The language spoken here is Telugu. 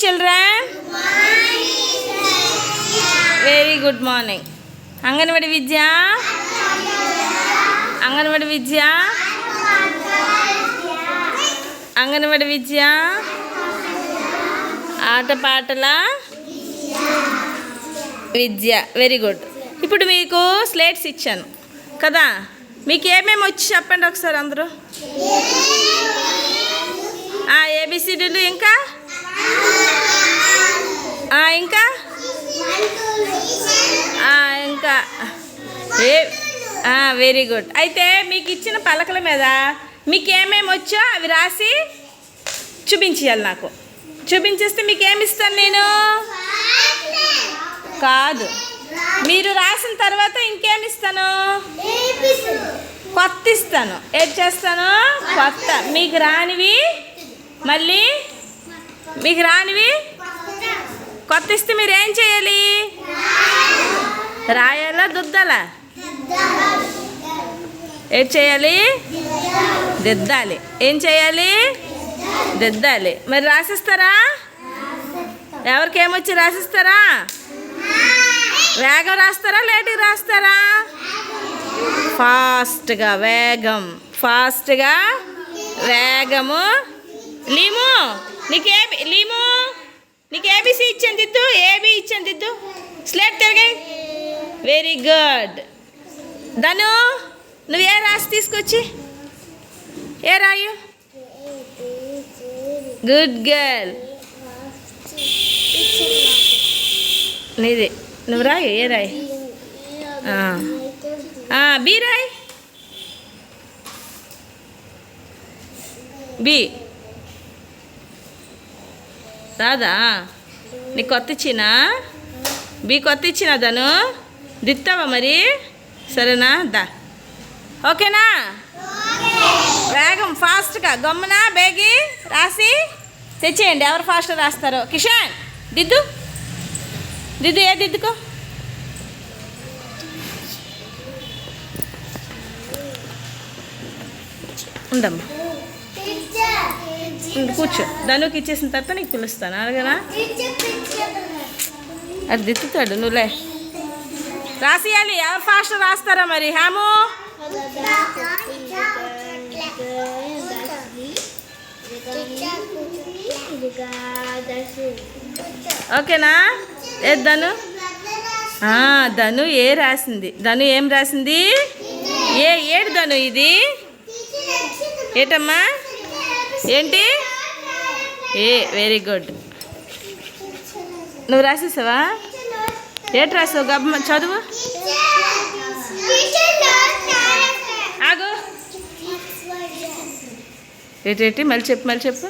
Children very good morning anganwadi విద్య అంగన్వాడి విద్య అంగన్వాడి విద్య ఆటపాటల విద్య వెరీ గుడ్ ఇప్పుడు మీకు స్లేట్స్ ఇచ్చాను కదా మీకు ఏమేమి వచ్చి చెప్పండి ఒకసారి అందరూ ఏబిసిడీలు ఇంకా ఇంకా? ఇంకా. ఏ వెరీ గుడ్ అయితే మీకు ఇచ్చిన పలకల మీద మీకు ఏమేమి వచ్చో అవి రాసి చూపించేయాలి నాకు. చూపించేస్తే మీకు ఏమి ఇస్తాను నేను? కాదు. మీరు రాసిన తర్వాత ఇంకేమి ఇస్తాను? కొత్త ఇస్తాను. ఏం చేస్తాను? కొత్త. మీకు రానివి మళ్ళీ మీకు రానివి? కొత్త ఇస్తే మీరు ఏం చేయాలి? రాయాలా దుద్దాలా? ఏం చేయాలి? దిద్దాలి. ఏం చేయాలి? దిద్దాలి. మరి రాసిస్తారా? ఎవరికి ఏమొచ్చి రాసిస్తారా? వేగం రాస్తారా లేటుగా రాస్తారా? ఫాస్ట్గా వేగం. ఫాస్ట్గా వేగము. లీము. నీకే లీము? నీకు ఏబీసీ ఇచ్చాను దిద్దు? ఏబీ ఇచ్చాను దిద్దు? స్లేట్ తిరిగాయి వెరీ గుడ్ ధను నువ్వు ఏ రాసి తీసుకొచ్చి? ఏ రాయు? గుడ్ గర్ల్ నీది. నువ్వు రాయి ఏ రాయి? బి రాయ్. బి. రాదా? నీకు కొత్త ఇచ్చినా బీ కొత్త ఇచ్చినా దను దిత్తావా మరి? సరేనా? దా. ఓకేనా? వేగం ఫాస్ట్గా. గమ్మున? బేగి? రాసి? తెచ్చేయండి. ఎవరు ఫాస్ట్ రాస్తారో. కిషాన్ దిద్దు. దిద్దు ఏ దిద్దుకో? ఉండమ్మా. కూర్చో. ధనుకి ఇచ్చేసిన తర్వాత నీకు పిలుస్తాను అలాగనా అది దిత్తుతాడు నువ్వులే రాసియాలి ఎవరు ఫాస్ట్ రాస్తారా మరి? హేము? ఓకేనా? ఏ ధను? ధను ఏ రాసింది? ధను ఏం రాసింది? ఏ ఏడు ధను ఇది? ఏటమ్మా? ఏంటి? ఏ వెరీ గుడ్ నువ్వు రాసేసావా? ఏటి రాసావు గబ్బ చదువు? ఆగు. ఏంటి మళ్ళీ చెప్పు మళ్ళీ చెప్పు.